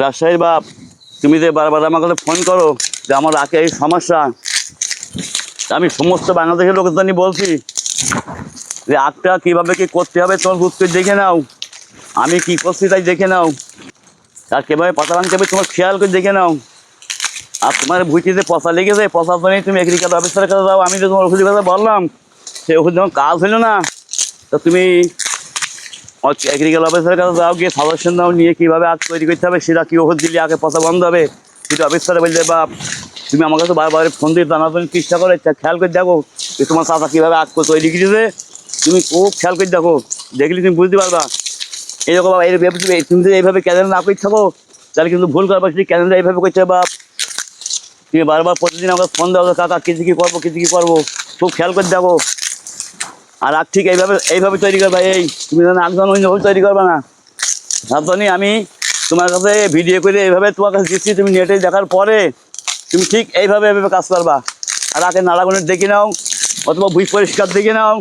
রাজশাহীর বাপ, তুমি যে বারবার আমার কাছে ফোন করো যে আমার আগে এই সমস্যা। আমি সমস্ত বাংলাদেশের লোকের জন্য বলছি যে আগটা কীভাবে কি করতে হবে তোমার করে দেখে নাও। আমি কি করছি তাই দেখে নাও। আর কীভাবে পচা ভাঙতে হবে তোমার খেয়াল করে দেখে নাও। আর তোমার ভুঁচিতে পচা লেগেছে, পচার জন্যই তুমি এগ্রিকালচার অফিসারের কাছে যাও। আমি যে তোমার ওষুধের কথা বললাম, সেই ওষুধ যখন কাজ হলো না, তা তুমি এগ্রিকালচার অফিসারের কাছে যাও, গিয়ে সাজেশন দাও নিয়ে কীভাবে আগ তৈরি করতে হবে, সেটা কী ওষুধ দিলে আগে পচা বন্ধ হবে, সেটা অফিসারে বললে বা তুমি আমার কাছে বারবার ফোন দিয়ে জানার চেষ্টা করে খেয়াল করে দেখো যে তোমার চাষা কীভাবে আগ তৈরি করেছে। তুমি খুব খেয়াল করে দেখো, দেখলে তুমি বুঝতে পারবা। এরকম তুমি যদি এইভাবে ক্যালেন্ডার না করে থাকো, তাহলে কিন্তু ভুল করবা যদি ক্যালেন্ডার এইভাবে করতে বা তুমি বারবার প্রতিদিন আমাকে ফোন দাও কাকা কিছু কী করব কিছু কী করব? খুব খেয়াল করে দেখো। আর আগ ঠিক এইভাবে এইভাবে তৈরি করবা, এই, তুমি যেন আগজন অন্যভাবে তৈরি করবা না। জন্যই আমি তোমার কাছে ভিডিও করে এইভাবে তোমার কাছে দিচ্ছি, তুমি নেটে দেখার পরে তুমি ঠিক এইভাবে এইভাবে কাজ করবা। আর আখের নাড়াগুনের দেখে নাও, অথবা ভুই পরিষ্কার দেখে নাও,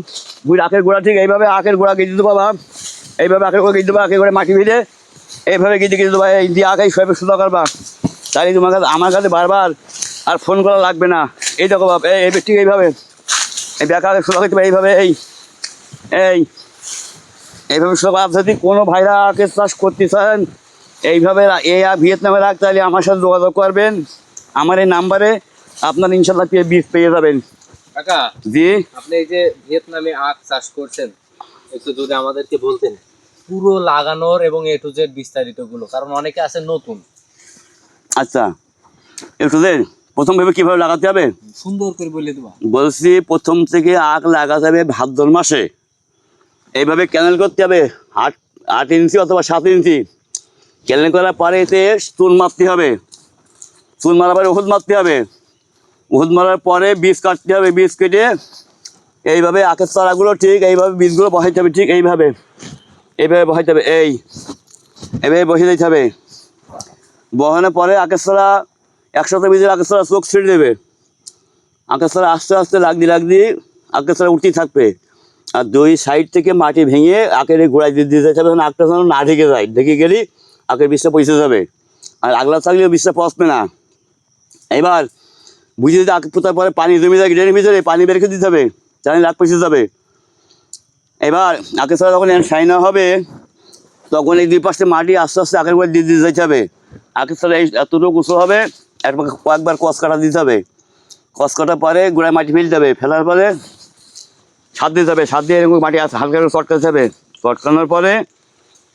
ভুই আখের গোড়া ঠিক এইভাবে আখের গোড়া গেঁজে দেবো বাবা এইভাবে আখের গোড়া গেঁজে দেবো আখের গোড়া মাটি ভিজে এইভাবে গেঁজে গেঁজে দেবো, এই দিয়ে আখেই সবাই সুন্দর করবা। তাই তোমার কাছে, আমার কাছে বারবার আর ফোন করা লাগবে না। এই দেখো এই এই ঠিক এইভাবে। এই ব্যাকা সুন্দর করতে হবে এইভাবে এই এই এইভাবে সব আপ যদি কোনো ভাইরা আখের চাষ করতে চান এইভাবে এ এই আ- ভিয়েতনামে রাখতে তাহলে আমার সাথে যোগাযোগ করবেন। আমার এই নাম্বারে আপনার ইনশাল্লাহ পেয়ে বীজ পেয়ে যাবেন। কাকা জি। আপনি এই যে ভিয়েতনামে আখ চাষ করছেন একটু যদি আমাদেরকে বলতেন পুরো লাগানোর এবং এ টু জেড বিস্তারিতগুলো কারণ অনেকে আছে নতুন। আচ্ছা একটু দেন প্রথম ভেবে কীভাবে লাগাতে হবে? সুন্দর করে বলে দেবা। বলছি প্রথম থেকে আখ লাগাতে হবে ভাদ্র মাসে। এইভাবে ক্যানেল করতে হবে আট আট ইঞ্চি অথবা সাত ইঞ্চি। ক্যানেল করার পরে এতে চুন মারতে হবে। চুন মারার পরে ওষুধ মারতে হবে। ওষুধ মারার পরে বীজ কাটতে হবে বীজ কেটে এইভাবে আখের চারাগুলো ঠিক এইভাবে বীজগুলো বসাইতে হবে ঠিক এইভাবে। এইভাবে বসাইতে হবে এই। এইভাবে বসে দিতে হবে। বসানোর পরে আখের চারা একসাথে আখের চারা চোখ ছিঁড়ে দেবে। আকাশতলা আস্তে আস্তে লাগদি লাগদি আকাশতলা উঠতেই থাকবে। আর দুই সাইড থেকে মাটি ভেঙে এই গোড়ায় দিয়ে দিতে হবে তখন আখটা যেন না ঢেকে যায়। ঢেকে গেলে আখের বিষটা পৌঁছে যাবে। আর আগলা থাকলেও বিষটা পচবে না। এবার বুঝে দিতে আখ পোতার পরে পানি জমে যায় ড্রেনের ভিতরে পানি বের দিতে হবে জানি লাখ পৌঁছে যাবে। এবার আকাশতলা যখন সাইনা হবে, তখন এই দুই পাশে মাটি আস্তে আস্তে আখের গোড়ায় দিয়ে দিতে যেতে হবে। আকাশতলা এই এতটুকু উঁচু হবে একবার কয়েকবার কস কাটা দিতে হবে। কস কাটার পরে গোড়ায় মাটি ফেলতে হবে। ফেলার পরে ছাদ দিতে হবে। ছাদ দিয়ে এরকম মাটি হালকা করে চটকাতে হবে। চটকানোর পরে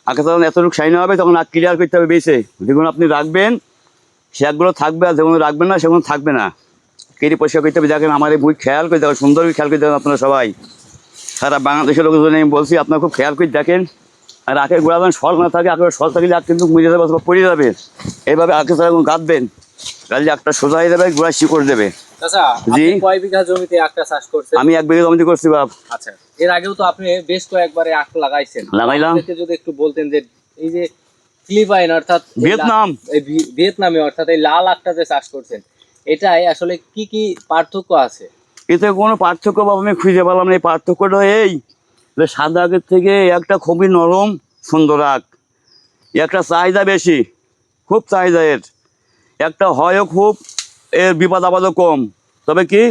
আগে তখন এতটুকু সাইন হবে, তখন আর ক্লিয়ার করতে হবে বেশি যেগুলো আপনি রাখবেন সেগুলো থাকবে আর যেগুলো রাখবেন না, সেগুলো থাকবে না। কেটে পরিষ্কার করতে হবে। দেখেন আমার এই বই খেয়াল করে দেখেন, সুন্দর খেয়াল করে দেখেন আপনারা সবাই। সারা বাংলাদেশের লোকজন আমি বলছি, আপনারা খুব খেয়াল করে দেখেন। আর আখের গোড়া যখন সল না থাকে আখের সল থাকলে আখ কিন্তু মুড়ে যাবে অথবা পড়ে যাবে। এইভাবে আখে সারা গাঁদবেন গাছলে একটা সোজা হয়ে যাবে গোড়া শিকড় দেবে। জি। কয় বিঘা জমিতে আখটা চাষ করছেন? আমি এক বিঘা জমিতে করছি বাপ। আচ্ছা এর আগেও তো আপনি বেশ কয়েকবারে আখ লাগাইছেন। লাগাইলাম। যদি একটু বলতেন যে এই যে ফিলিপাইন অর্থাৎ ভিয়েতনাম। এই ভিয়েতনামে অর্থাৎ এই লাল আখটা যে চাষ করছেন এটাই আসলে কি কি পার্থক্য আছে? এতে কোনো পার্থক্য বাবা আমি খুঁজে পেলাম না। এই পার্থক্যটা এই যে সাদা আগের থেকে একটা খুবই নরম সুন্দর আগ একটা চাহিদা বেশি খুব চাহিদা এর। একটা হয়ও খুব এর বিপদ আপদও কম। তবে কি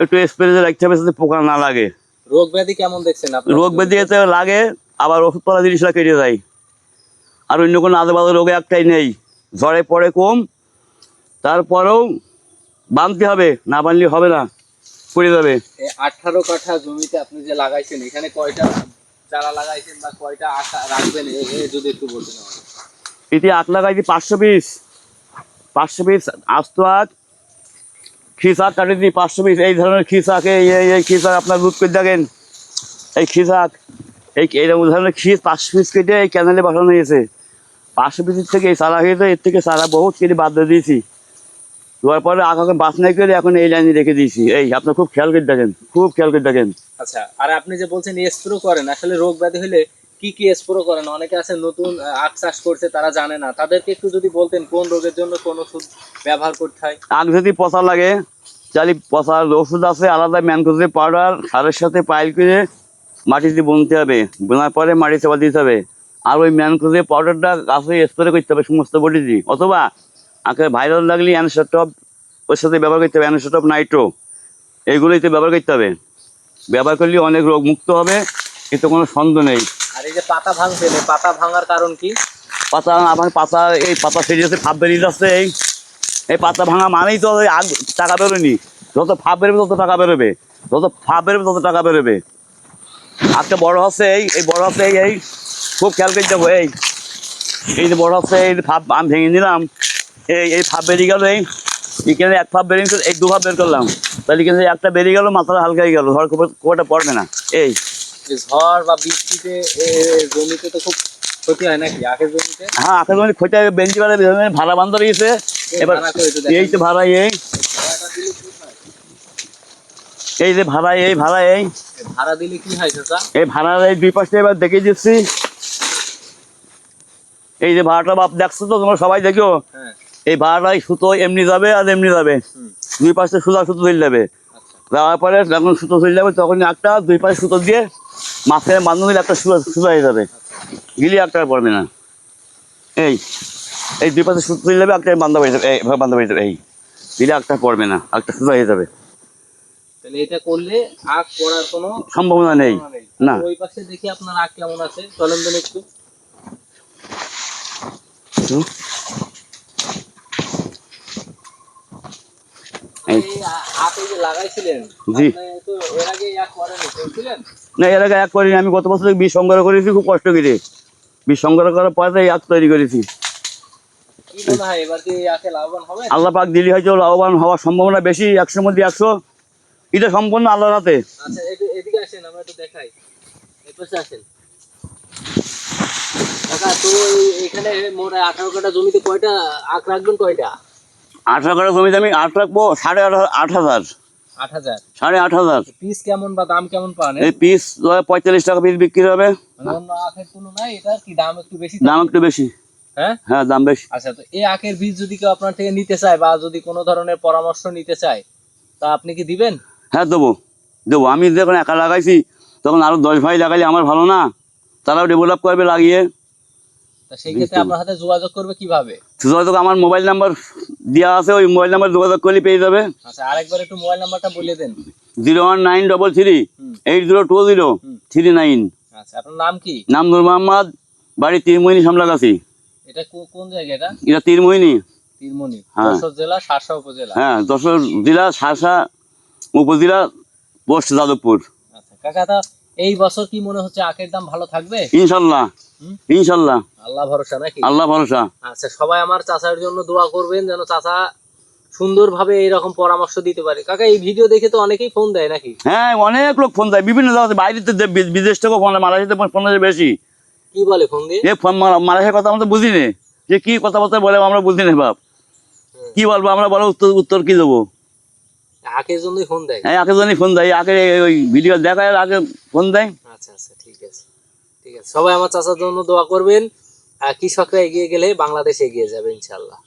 একটু স্প্রে রাখতে হবে যাতে পোকা না লাগে। রোগ ব্যাধি কেমন দেখছেন আপনি রোগ ব্যাধি এতে লাগে আবার ওষুধ ওষুধপালা জিনিসটা কেটে যায়। আর অন্য কোনো আজেবাজে রোগে একটাই নেই। ঝড়ে পড়ে কম তারপরেও বাঁধতে হবে না বানলে হবে না পড়ে যাবে। এই আঠারো কাঠা জমিতে আপনি যে লাগাইছেন এখানে কয়টা চারা লাগাইছেন বা কয়টা আখা রাখবেন যদি একটু বলতেন আমাকে। এটি আট লাগাইছি পাঁচশো পিস। পাঁচশো পিস আস্ত আখ খিসাক কাটে দিই, পাঁচশো পিস এই ধরনের খিসাকে, এই, এই- খিসাক আপনার দুধ করে দেখেন। এই খিসাক, এই এইরকম ধরনের খিস, পাঁচশো পিস কেটে এই ক্যানেলে বসানো হয়েছে। পাঁচশো পিসের থেকে এই সারা হয়েছে, এর থেকে সারা বহুত কেটে বাদ দিয়ে দিয়েছি। দেওয়ার পরে আঁকাকে বাস নাই করে এখন এই লাইনে রেখে দিয়েছি। এই, আপনার খুব খেয়াল করে দেখেন, খুব খেয়াল করে দেখেন। আচ্ছা আর আপনি যে বলছেন স্প্রো করেন, আসলে রোগ ব্যাধি হলে কি কি স্প্রো করেন অনেকে আছে নতুন আখ চাষ করছে, তারা জানে না। তাদেরকে একটু যদি বলতেন, কোন রোগের জন্য কোন ওষুধ ব্যবহার করতে হয়? আগ যদি পচা লাগে তাহলে পচার ওষুধ আছে, আলাদা ম্যানকোজের পাউডার, সারের সাথে পাইল করে মাটিতে বুনতে হবে। বোনার পরে মাটি চাপা দিতে হবে। আর ওই ম্যানকোজে পাউডারটা গাছে স্প্রে করতে হবে সমস্ত বডিতে অথবা আঁকে ভাইরাল লাগলে অ্যানসেটপ ওর সাথে ব্যবহার করতে হবে অ্যানসেটপ নাইট্রো এইগুলোইতে ব্যবহার করতে হবে। ব্যবহার করলে অনেক রোগ মুক্ত হবে, এতে কোনো সন্দেহ নেই। আর এই যে পাতা ভাঙছেন এই পাতা ভাঙার কারণ কি? পাতা, আমার পাতা, এই পাতা সেজেছে ফাপ বেরিয়ে যাচ্ছে, এই। এই পাতা ভাঙা মানেই তো আগ টাকা বেরোয়নি। যত ফাপ বেরোবে, তত টাকা বেরোবে। যত ফাপ বেরোবে, তত টাকা বেরোবে। আজকে বড় হচ্ছে, এই এই বড় হচ্ছে, এই এই। খুব খেয়াল করে যাব এই। এই যে বড় হচ্ছে, এই ফাপ আমি ভেঙে নিলাম। এই এই ফাপ বেরিয়ে গেল, এই। এখানে এক ফাপ বেরিয়ে এই দু ফাপ বের করলাম। তাহলে এখানে একটা বেরিয়ে গেল, মাথাটা হালকা হয়ে গেল, ধর খুব খুব একটা পড়বে না। এই। ঝড় বা বৃষ্টিতে জমিতে তো খুব ক্ষতি হয় নাকি? আখের জমিতে? হ্যাঁ আকাশ মানে খোঁজা বেঞ্চি বেলা ভাড়া বান্ধ রয়েছে। এবার। এই তো ভাড়া এই। এই যে ভাড়া এই ভাড়া এই। ভাড়া দিলে কি হয় চাচা? এই এই দুই পাশে এবার দেখে দিচ্ছি এই যে ভাড়াটা বাপ দেখছ তো? তোমরা সবাই দেখো? হ্যাঁ। এই ভাড়াটা এই সুতো এমনি যাবে আর এমনি যাবে। দুই পাশে সুতা সুতো ধরে যাবে। আচ্ছা। যাওয়ার পরে যখন সুতো ধরে যাবে তখন একটা দুই পাশে সুতো দিয়ে মাঝখানে বান্ধব দিলে একটা সুতা সুতা হয়ে যাবে। গিলি একটা পড়বে না। এই এই দুই পাশে সুতো যাবে একটা বান্ধব হয়ে যাবে এই বান্ধব হয়ে যাবে এই। দিলে একটা পড়বে না একটা সুতা হয়ে যাবে। তাহলে এটা করলে আখ পড়ার কোনো সম্ভাবনা নেই। না। ওই পাশে দেখি আপনার আখ কেমন আছে। চলেন একটু হুম। এই। এই আ- আখ এই যে লাগাইছিলেন জি। না এর আগে এক করিনি আমি গত বছর বীজ সংগ্রহ করেছি খুব কষ্ট করে। বীজ সংগ্রহ করার পরে আখ তৈরি করেছি। আল্লাহ পাক দিলে হয়তো লাভবান হওয়ার সম্ভাবনা বেশি একশোর মধ্যে একশো। এটা সম্পূর্ণ আল্লাহর হাতে। আচ্ছা এখানে মোট আঠারো কাটা জমিতে কয়টা আখ রাখবেন কয়টা? আঠারো কাটা জমিতে আমি আট রাখব সাড়ে আট আট হাজার। আট হাজার? সাড়ে আট হাজার। পিস কেমন বা দাম কেমন পান? এই পিস পঁয়তাল্লিশ টাকা পিস বিক্রি হবে। মানে অন্য আখের তুলনায় এটার কি দাম একটু বেশি দাম একটু বেশি। হ্যাঁ? হ্যাঁ দাম বেশি। আচ্ছা তো এই আখের বীজ যদি কেউ আপনার থেকে নিতে চায় বা যদি কোনো ধরনের পরামর্শ নিতে চায় তা আপনি কি দিবেন? হ্যাঁ দেবো। দেবো। আমি যখন একা লাগাইছি তখন আরও দশ ভাই লাগাইলে আমার ভালো না। তারাও ডেভেলপ করবে লাগিয়ে। সেই ক্ষেত্রে আপনার সাথে যোগাযোগ করবে কীভাবে? যোগাযোগ আমার মোবাইল নাম্বার দেওয়া আছে ওই মোবাইল নাম্বার যোগাযোগ করলে পেয়ে যাবে। আচ্ছা আরেকবার একটু মোবাইল নাম্বারটা বলে দেন। Zero one nine double three eight zero two zero three nine. আচ্ছা আপনার নাম কি? নাম নূর মোহাম্মদ বাড়ি তিরমোহিনী সামলাগাছি। এটা কো- কোন জায়গা এটা? এটা তিরমোহিনী। তিরমণি হ্যাঁ। যশোর জেলা শাসা উপজেলা। হ্যাঁ যশোর জেলা শাসা উপজেলা পোস্ট যাদবপুর। আচ্ছা কাকা এই বছর কি মনে হচ্ছে আখের দাম ভালো থাকবে? ইনশাল্লাহ। ইনশাল্লাহ। আল্লাহ ভরসা নাকি? আল্লাহ ভরসা। আচ্ছা সবাই আমার চাচার জন্য দোয়া করবেন যেন চাচা সুন্দরভাবে এইরকম পরামর্শ দিতে পারে। কাকা এই ভিডিও দেখে তো অনেকেই ফোন দেয় নাকি? হ্যাঁ অনেক লোক ফোন দেয়। বিভিন্ন বাইরে বিদেশ থেকেও ফোন মালয়েশিয়াতে ফোন বেশি। কি বলে ফোন দিয়ে? এ ফোন মালয়েশিয়ার কথা আমরা বুঝিনি। যে কি কথাবার্তা বলে আমরা বুঝি না বাপ কি বলব আমরা বলো উত্তর উত্তর কি দেবো? জন্যই ফোন দেয়? হ্যাঁ জন্যই ফোন দেয়। ওই ভিডিও দেখায় আগে ফোন দেয়। আচ্ছা আচ্ছা ঠিক আছে। ঠিক আছে। সবাই আমার চাচার জন্য দোয়া করবেন। আর কৃষকরা এগিয়ে গেলে বাংলাদেশ এগিয়ে যাবে ইনশাল্লাহ